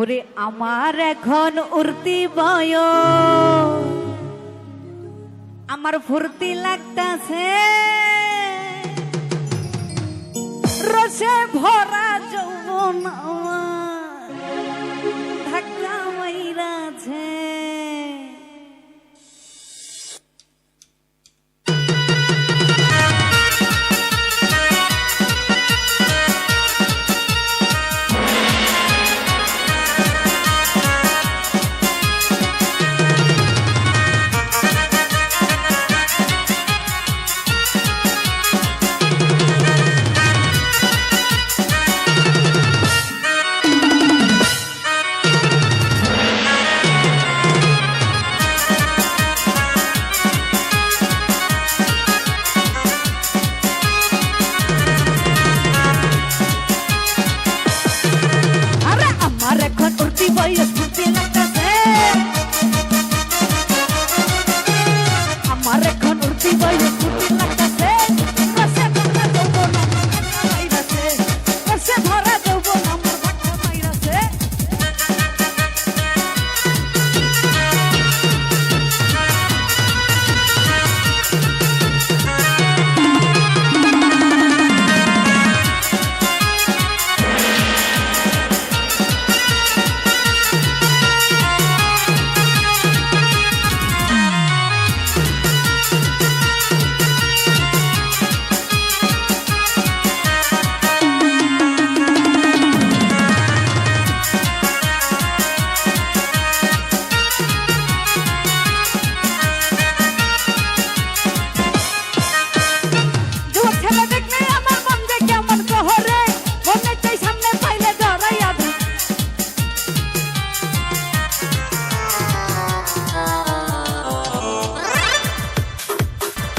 ওরে আমার এখন উর্তি বয় আমার ফুর্তি লাগতাছে। রসে ভরা যৌবন আমার। rekord urpiwo już kupię na kasę Ama rekord urpiwo już kupię na kasę